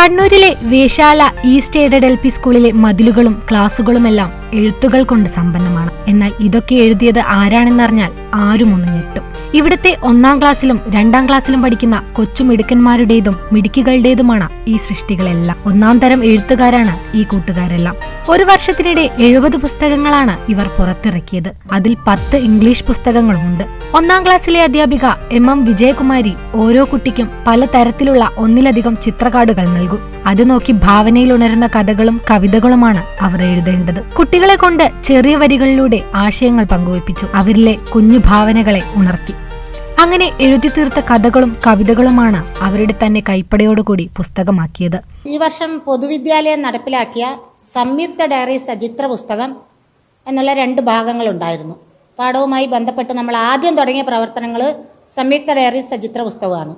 കണ്ണൂരിലെ Veshala east aided L P സ്കൂളിലെ മതിലുകളും ക്ലാസുകളുമെല്ലാം എഴുത്തുകൾ കൊണ്ട് സമ്പന്നമാണ്. എന്നാൽ ഇതൊക്കെ എഴുതിയത് ആരാണെന്നറിഞ്ഞാൽ ആരും ഒന്ന് ഞെട്ടും. ഇവിടുത്തെ ഒന്നാം ക്ലാസ്സിലും രണ്ടാം ക്ലാസ്സിലും പഠിക്കുന്ന കൊച്ചു മിടുക്കന്മാരുടേതും മിടുക്കികളുടേതുമാണ് ഈ സൃഷ്ടികളെല്ലാം. ഒന്നാം തരം എഴുത്തുകാരാണ് ഈ കൂട്ടുകാരെല്ലാം. ഒരു വർഷത്തിനിടെ എഴുപത് പുസ്തകങ്ങളാണ് ഇവർ പുറത്തിറക്കിയത്. അതിൽ പത്ത് ഇംഗ്ലീഷ് പുസ്തകങ്ങളുമുണ്ട്. ഒന്നാം ക്ലാസ്സിലെ അധ്യാപിക എം എം വിജയകുമാരി ഓരോ കുട്ടിക്കും പല തരത്തിലുള്ള ഒന്നിലധികം ചിത്രകാർഡുകൾ നൽകും. അത് നോക്കി ഭാവനയിൽ ഉണരുന്ന കഥകളും കവിതകളുമാണ് അവർ എഴുതേണ്ടത്. കുട്ടികളെ കൊണ്ട് ചെറിയ വരികളിലൂടെ ആശയങ്ങൾ പങ്കുവയ്പ്പിച്ചു. അവരിലെ കുഞ്ഞു ഭാവനകളെ ഉണർത്തി. അങ്ങനെ എഴുതി തീർത്ത കഥകളും കവിതകളുമാണ് അവരുടെ തന്നെ കൈപ്പടയോടുകൂടി പുസ്തകമാക്കിയത്. ഈ വർഷം പൊതുവിദ്യാലയം നടപ്പിലാക്കിയ സംയുക്ത ഡയറി സചിത്ര പുസ്തകം എന്നുള്ള രണ്ട് ഭാഗങ്ങളുണ്ടായിരുന്നു. പാഠവുമായി ബന്ധപ്പെട്ട് നമ്മൾ ആദ്യം തുടങ്ങിയ പ്രവർത്തനങ്ങൾ സംയുക്ത ഡയറി സചിത്ര പുസ്തകമാണ്.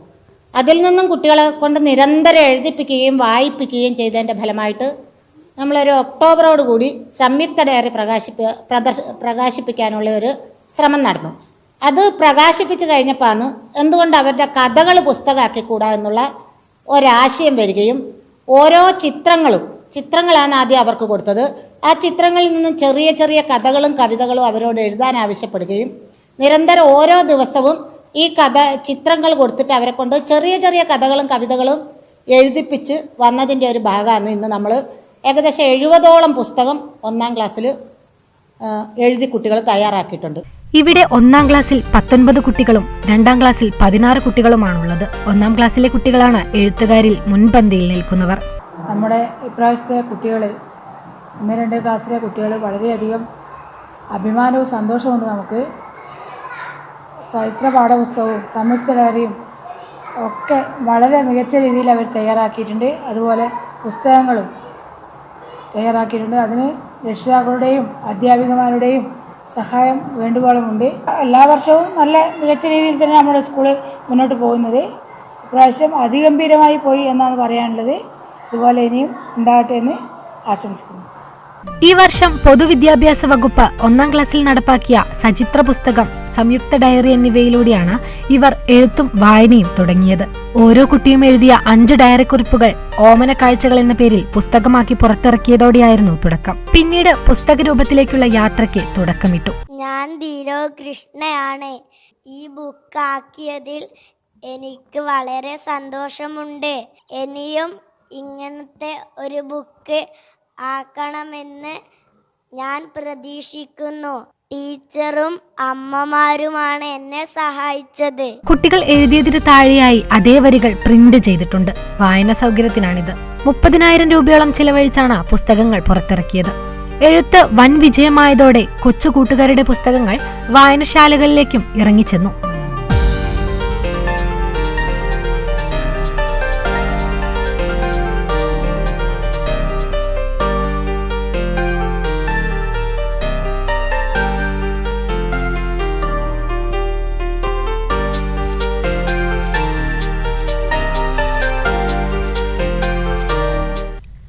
അതിൽ നിന്നും കുട്ടികളെ കൊണ്ട് നിരന്തരം എഴുതിപ്പിക്കുകയും വായിപ്പിക്കുകയും ചെയ്തതിന്റെ ഫലമായിട്ട് നമ്മളൊരു ഒക്ടോബറോട് കൂടി സംയുക്ത ഡയറി പ്രകാശിപ്പി പ്രദർശ പ്രകാശിപ്പിക്കാനുള്ള ഒരു ശ്രമം നടന്നു. അത് പ്രകാശിപ്പിച്ചു കഴിഞ്ഞപ്പോഴാണ് എന്തുകൊണ്ട് അവരുടെ കഥകൾ പുസ്തകമാക്കിക്കൂടാ എന്നുള്ള ഒരാശയം വരികയും ഓരോ ചിത്രങ്ങളും ചിത്രങ്ങളാണ് ആദ്യം അവർക്ക് കൊടുത്തത്. ആ ചിത്രങ്ങളിൽ നിന്നും ചെറിയ ചെറിയ കഥകളും കവിതകളും അവരോട് എഴുതാൻ ആവശ്യപ്പെടുകയും നിരന്തരം ഓരോ ദിവസവും ഈ കഥ ചിത്രങ്ങൾ കൊടുത്തിട്ട് അവരെ കൊണ്ട് ചെറിയ ചെറിയ കഥകളും കവിതകളും എഴുതിപ്പിച്ച് വന്നതിന്റെ ഒരു ഭാഗമാണ് ഇന്ന് നമ്മൾ ഏകദേശം എഴുപതോളം പുസ്തകം ഒന്നാം ക്ലാസ്സിൽ എഴുതി കുട്ടികൾ തയ്യാറാക്കിയിട്ടുണ്ട്. ഇവിടെ ഒന്നാം ക്ലാസ്സിൽ പത്തൊൻപത് കുട്ടികളും രണ്ടാം ക്ലാസ്സിൽ പതിനാറ് കുട്ടികളുമാണുള്ളത്. ഒന്നാം ക്ലാസ്സിലെ കുട്ടികളാണ് എഴുത്തുകാരിൽ മുൻപന്തിയിൽ നിൽക്കുന്നവർ. നമ്മുടെ ഇപ്രാവശ്യത്തെ കുട്ടികൾ ഒന്ന് രണ്ട് ക്ലാസ്സിലെ കുട്ടികൾ വളരെയധികം അഭിമാനവും സന്തോഷമുണ്ട് നമുക്ക്. ചരിത്ര പാഠപുസ്തകവും സംയുക്ത ഡയറിയും ഒക്കെ വളരെ മികച്ച രീതിയിൽ അവർ തയ്യാറാക്കിയിട്ടുണ്ട്. അതുപോലെ പുസ്തകങ്ങളും തയ്യാറാക്കിയിട്ടുണ്ട്. അതിന് രക്ഷിതാക്കളുടെയും അധ്യാപികമാരുടെയും സഹായം വേണ്ടുവോളമുണ്ട് എല്ലാ വർഷവും നല്ല മികച്ച രീതിയിൽ തന്നെ നമ്മുടെ സ്കൂൾ മുന്നോട്ട് പോകുന്നത്. ഇപ്രാവശ്യം അതിഗംഭീരമായി പോയി എന്നാണ് പറയാനുള്ളത്. ഇതുപോലെ ഇനിയും ഉണ്ടാകട്ടെ എന്ന് ആശംസിക്കുന്നു. ഈ വർഷം പൊതുവിദ്യാഭ്യാസ വകുപ്പ് ഒന്നാം ക്ലാസ്സിൽ നടപ്പാക്കിയ സചിത്ര പുസ്തകം സംയുക്ത ഡയറി എന്നിവയിലൂടെയാണ് ഇവർ എഴുത്തും വായനയും തുടങ്ങിയത്. ഓരോ കുട്ടിയും എഴുതിയ അഞ്ച് ഡയറി കുറിപ്പുകൾ ഓമന കാഴ്ചകൾ എന്ന പേരിൽ പുസ്തകമാക്കി പുറത്തിറക്കിയതോടെയായിരുന്നു തുടക്കം. പിന്നീട് പുസ്തക രൂപത്തിലേക്കുള്ള യാത്രയ്ക്ക് തുടക്കമിട്ടു. ഞാൻ ധീരോ കൃഷ്ണയാണ്. ഈ ബുക്ക് ആക്കിയതിൽ എനിക്ക് വളരെ സന്തോഷമുണ്ട്. ഇനിയും ഇങ്ങനത്തെ ഒരു ബുക്ക് ആക്കണമെന്ന് ഞാൻ പ്രതീക്ഷിക്കുന്നു. ടീച്ചറും അമ്മമാരുമാണ് എന്നെ സഹായിച്ചത്. കുട്ടികൾ എഴുതിയതിന് താഴെയായി അതേ വരികൾ പ്രിന്റ് ചെയ്തിട്ടുണ്ട്. വായന സൗകര്യത്തിനാണിത്. മുപ്പതിനായിരം രൂപയോളം ചിലവഴിച്ചാണ് പുസ്തകങ്ങൾ പുറത്തിറക്കിയത്. എഴുത്ത് വൻ വിജയമായതോടെ കൊച്ചു കൂട്ടുകാരുടെ പുസ്തകങ്ങൾ വായനശാലകളിലേക്കും ഇറങ്ങിച്ചെന്നു.